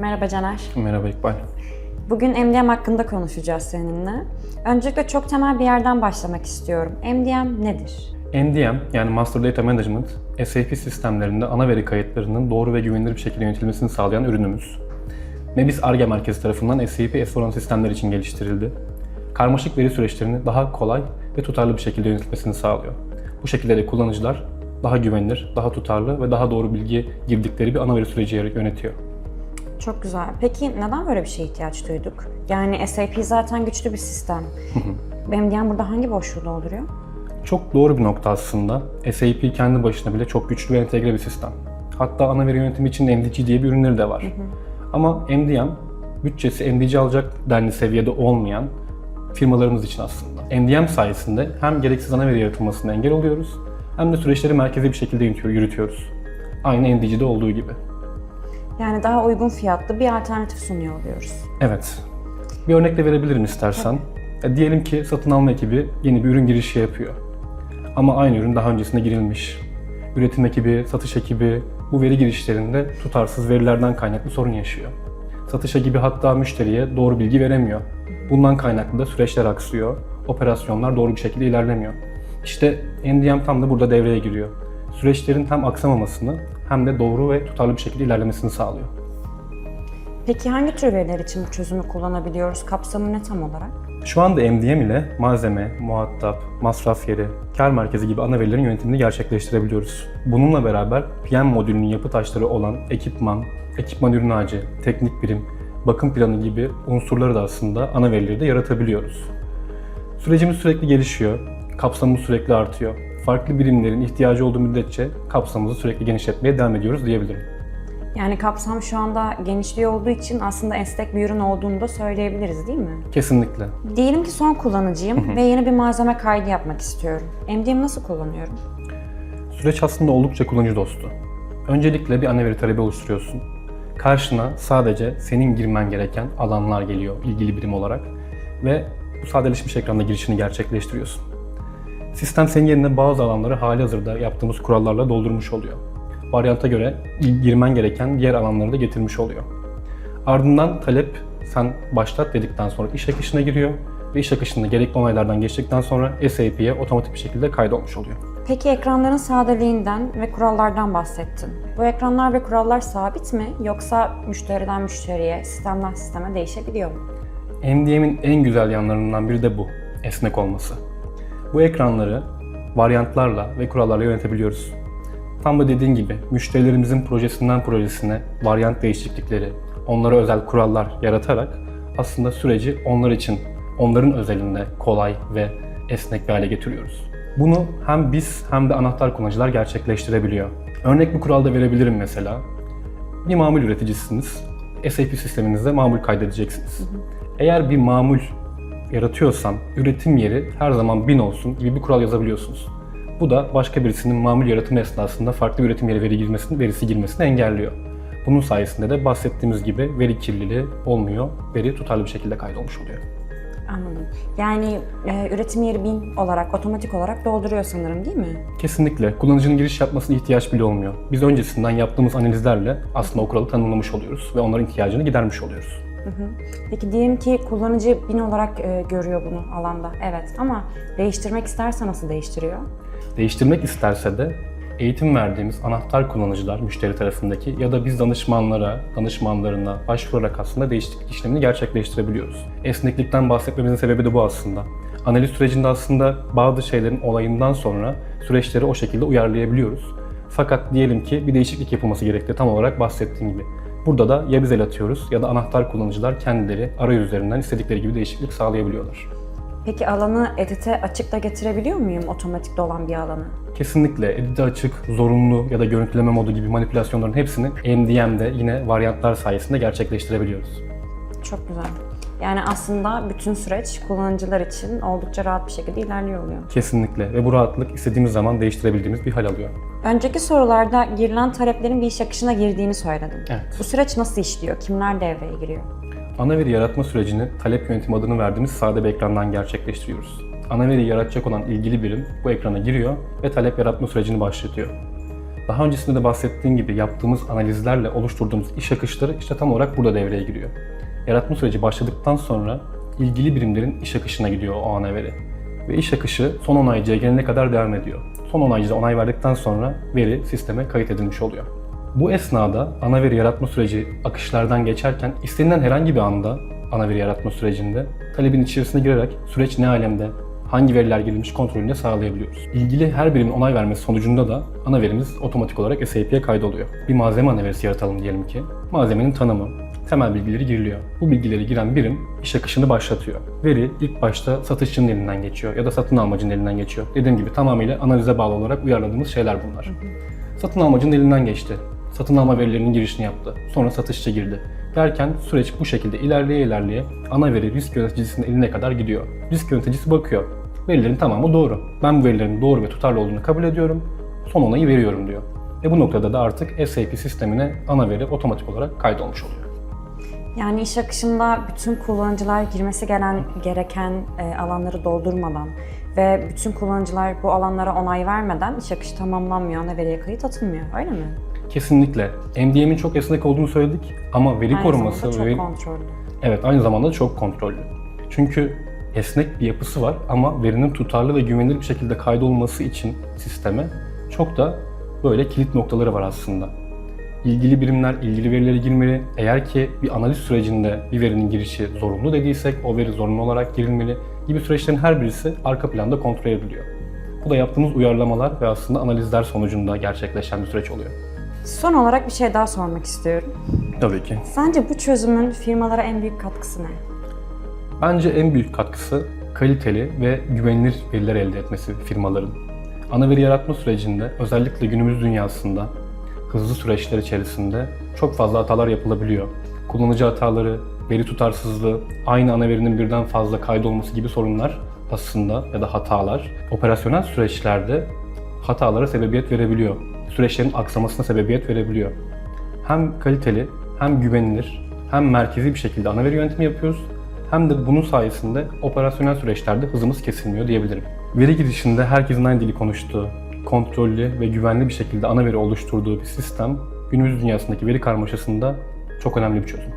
Merhaba Caner. Merhaba İkbal. Bugün MDM hakkında konuşacağız seninle. Öncelikle çok temel bir yerden başlamak istiyorum. MDM nedir? MDM yani Master Data Management, SAP sistemlerinde ana veri kayıtlarının doğru ve güvenilir bir şekilde yönetilmesini sağlayan ürünümüz. Mebis ARGE merkezi tarafından SAP S4HANA sistemler için geliştirildi. Karmaşık veri süreçlerini daha kolay ve tutarlı bir şekilde yönetilmesini sağlıyor. Bu şekilde de kullanıcılar daha güvenilir, daha tutarlı ve daha doğru bilgi girdikleri bir ana veri süreci yönetiyor. Çok güzel. Peki neden böyle bir şeye ihtiyaç duyduk? Yani SAP zaten güçlü bir sistem. MDM burada hangi boşluğu dolduruyor? Çok doğru bir nokta aslında. SAP kendi başına bile çok güçlü ve entegre bir sistem. Hatta ana veri yönetimi için MDG diye bir ürünleri de var. Ama MDM, bütçesi MDG alacak denli seviyede olmayan firmalarımız için aslında. MDM sayesinde hem gereksiz ana veri yaratılmasına engel oluyoruz, hem de süreçleri merkezi bir şekilde yürütüyor- yürütüyoruz. Aynı MDG'de olduğu gibi. Yani daha uygun fiyatlı bir alternatif sunuyor oluyoruz. Evet. Bir örnek de verebilirim istersen. Ya diyelim ki satın alma ekibi yeni bir ürün girişi yapıyor. Ama aynı ürün daha öncesinde girilmiş. Üretim ekibi, satış ekibi bu veri girişlerinde tutarsız verilerden kaynaklı sorun yaşıyor. Satış ekibi hatta müşteriye doğru bilgi veremiyor. Bundan kaynaklı da süreçler aksıyor. Operasyonlar doğru bir şekilde ilerlemiyor. İşte MDM tam da burada devreye giriyor. Süreçlerin hem aksamamasını hem de doğru ve tutarlı bir şekilde ilerlemesini sağlıyor. Peki hangi tür veriler için bu çözümü kullanabiliyoruz? Kapsamı ne tam olarak? Şu anda MDM ile malzeme, muhatap, masraf yeri, kar merkezi gibi ana verilerin yönetimini gerçekleştirebiliyoruz. Bununla beraber PM modülünün yapı taşları olan ekipman, ekipman ürün ağacı, teknik birim, bakım planı gibi unsurları da aslında ana verileri de yaratabiliyoruz. Sürecimiz sürekli gelişiyor, kapsamımız sürekli artıyor. Farklı birimlerin ihtiyacı olduğu müddetçe kapsamımızı sürekli genişletmeye devam ediyoruz diyebilirim. Yani kapsam şu anda genişliği olduğu için aslında esnek bir ürün olduğunu da söyleyebiliriz değil mi? Kesinlikle. Diyelim ki son kullanıcıyım ve yeni bir malzeme kaydı yapmak istiyorum. MDM nasıl kullanıyorum? Süreç aslında oldukça kullanıcı dostu. Öncelikle bir ana veri talebi oluşturuyorsun. Karşına sadece senin girmen gereken alanlar geliyor ilgili birim olarak ve bu sadeleşmiş ekranda girişini gerçekleştiriyorsun. Sistem senin yerine bazı alanları hali hazırda yaptığımız kurallarla doldurmuş oluyor. Varyanta göre girmen gereken diğer alanları da getirmiş oluyor. Ardından talep sen başlat dedikten sonra iş akışına giriyor ve iş akışında gerekli onaylardan geçtikten sonra SAP'ye otomatik bir şekilde kaydolmuş oluyor. Peki ekranların sadeliğinden ve kurallardan bahsettin. Bu ekranlar ve kurallar sabit mi yoksa müşteriden müşteriye, sistemden sisteme değişebiliyor mu? MDM'in en güzel yanlarından biri de bu, esnek olması. Bu ekranları varyantlarla ve kurallarla yönetebiliyoruz. Tam da dediğin gibi müşterilerimizin projesinden projesine varyant değişiklikleri, onlara özel kurallar yaratarak aslında süreci onlar için, onların özelinde kolay ve esnek bir hale getiriyoruz. Bunu hem biz hem de anahtar kullanıcılar gerçekleştirebiliyor. Örnek bir kural da verebilirim mesela. Bir mamul üreticisiniz. SAP sisteminizde mamul kaydedeceksiniz. Eğer bir mamul yaratıyorsam üretim yeri her zaman 1000 olsun gibi bir kural yazabiliyorsunuz. Bu da başka birisinin mamul yaratımı esnasında farklı bir üretim yeri veri girmesini, verisi girmesini engelliyor. Bunun sayesinde de bahsettiğimiz gibi veri kirliliği olmuyor, veri tutarlı bir şekilde kaydolmuş oluyor. Anladım. Yani e, üretim yeri 1000 olarak, otomatik olarak dolduruyor sanırım değil mi? Kesinlikle. Kullanıcının giriş yapmasına ihtiyaç bile olmuyor. Biz öncesinden yaptığımız analizlerle aslında o kuralı tanımlamış oluyoruz ve onların ihtiyacını gidermiş oluyoruz. Peki diyelim ki kullanıcı 1000 olarak e, görüyor bunu alanda. Evet ama değiştirmek isterse nasıl değiştiriyor? Değiştirmek isterse de eğitim verdiğimiz anahtar kullanıcılar müşteri tarafındaki ya da biz danışmanlara, danışmanlarına başvurarak aslında değişiklik işlemini gerçekleştirebiliyoruz. Esneklikten bahsetmemizin sebebi de bu aslında. Analiz sürecinde aslında bazı şeylerin olayından sonra süreçleri o şekilde uyarlayabiliyoruz. Fakat diyelim ki bir değişiklik yapılması gerekti tam olarak bahsettiğim gibi. Burada da ya biz el atıyoruz ya da anahtar kullanıcılar kendileri arayüzlerinden istedikleri gibi değişiklik sağlayabiliyorlar. Peki alanı edite açıkta getirebiliyor muyum otomatikte olan bir alanı? Kesinlikle edite açık, zorunlu ya da görüntüleme modu gibi manipülasyonların hepsini MDM'de yine varyantlar sayesinde gerçekleştirebiliyoruz. Çok güzel. Yani aslında bütün süreç kullanıcılar için oldukça rahat bir şekilde ilerliyor oluyor. Kesinlikle ve bu rahatlık istediğimiz zaman değiştirebildiğimiz bir hal alıyor. Önceki sorularda girilen taleplerin bir iş akışına girdiğini söyledim. Evet. Bu süreç nasıl işliyor? Kimler devreye giriyor? Ana veri yaratma sürecini talep yönetimi adını verdiğimiz sade bir ekrandan gerçekleştiriyoruz. ana veriyi yaratacak olan ilgili birim bu ekrana giriyor ve talep yaratma sürecini başlatıyor. Daha öncesinde de bahsettiğim gibi yaptığımız analizlerle oluşturduğumuz iş akışları işte tam olarak burada devreye giriyor. Yaratma süreci başladıktan sonra ilgili birimlerin iş akışına gidiyor o ana veri. Ve iş akışı son onaycıya gelene kadar devam ediyor. Son onaycıda onay verdikten sonra veri sisteme kayıt edilmiş oluyor. Bu esnada ana veri yaratma süreci akışlardan geçerken istenilen herhangi bir anda ana veri yaratma sürecinde talebin içerisine girerek süreç ne alemde, hangi veriler girilmiş kontrolünü de sağlayabiliyoruz. İlgili her birimin onay vermesi sonucunda da ana verimiz otomatik olarak SAP'ye kaydoluyor. Bir malzeme ana verisi yaratalım diyelim ki. Malzemenin tanımı, temel bilgileri giriliyor. Bu bilgileri giren birim iş akışını başlatıyor. Veri ilk başta satışçının elinden geçiyor ya da satın almacının elinden geçiyor. Dediğim gibi tamamıyla analize bağlı olarak uyarladığımız şeyler bunlar. Satın almacının elinden geçti. Satın alma verilerinin girişini yaptı. Sonra satışçı girdi. Derken süreç bu şekilde ilerleye ilerleye ana veri risk yöneticisinin eline kadar gidiyor. Risk yöneticisi bakıyor. Verilerin tamamı doğru. Ben bu verilerin doğru ve tutarlı olduğunu kabul ediyorum. Son onayı veriyorum diyor. Ve bu noktada da artık SAP sistemine ana veri otomatik olarak kaydolmuş oluyor. Yani iş akışında bütün kullanıcılar girmesi gelen gereken e, alanları doldurmadan ve bütün kullanıcılar bu alanlara onay vermeden iş akışı tamamlanmıyor, ana veriye kayıt atılmıyor. Öyle mi? Kesinlikle. MDM'in çok esnek olduğunu söyledik ama veri Aynı koruması zamanda çok ve kontrollü. evet aynı zamanda da çok kontrollü. Çünkü esnek bir yapısı var ama verinin tutarlı ve güvenilir bir şekilde kaydolması için sisteme çok da böyle kilit noktaları var aslında. İlgili birimler ilgili verileri girmeli. Eğer ki bir analiz sürecinde bir verinin girişi zorunlu dediysek o veri zorunlu olarak girilmeli gibi süreçlerin her birisi arka planda kontrol ediliyor. Bu da yaptığımız uyarlamalar ve aslında analizler sonucunda gerçekleşen bir süreç oluyor. Son olarak bir şey daha sormak istiyorum. Tabii ki. Sence bu çözümün firmalara en büyük katkısı ne? Bence en büyük katkısı kaliteli ve güvenilir veriler elde etmesi firmaların. Ana veri yaratma sürecinde özellikle günümüz dünyasında hızlı süreçler içerisinde çok fazla hatalar yapılabiliyor. Kullanıcı hataları, veri tutarsızlığı, aynı ana verinin birden fazla kaydolması gibi sorunlar aslında ya da hatalar operasyonel süreçlerde hatalara sebebiyet verebiliyor. Süreçlerin aksamasına sebebiyet verebiliyor. Hem kaliteli, hem güvenilir, hem merkezi bir şekilde ana veri yönetimi yapıyoruz hem de bunun sayesinde operasyonel süreçlerde hızımız kesilmiyor diyebilirim. Veri girişinde herkesin aynı dili konuştuğu, kontrollü ve güvenli bir şekilde ana veri oluşturduğu bir sistem günümüz dünyasındaki veri karmaşasında çok önemli bir çözüm.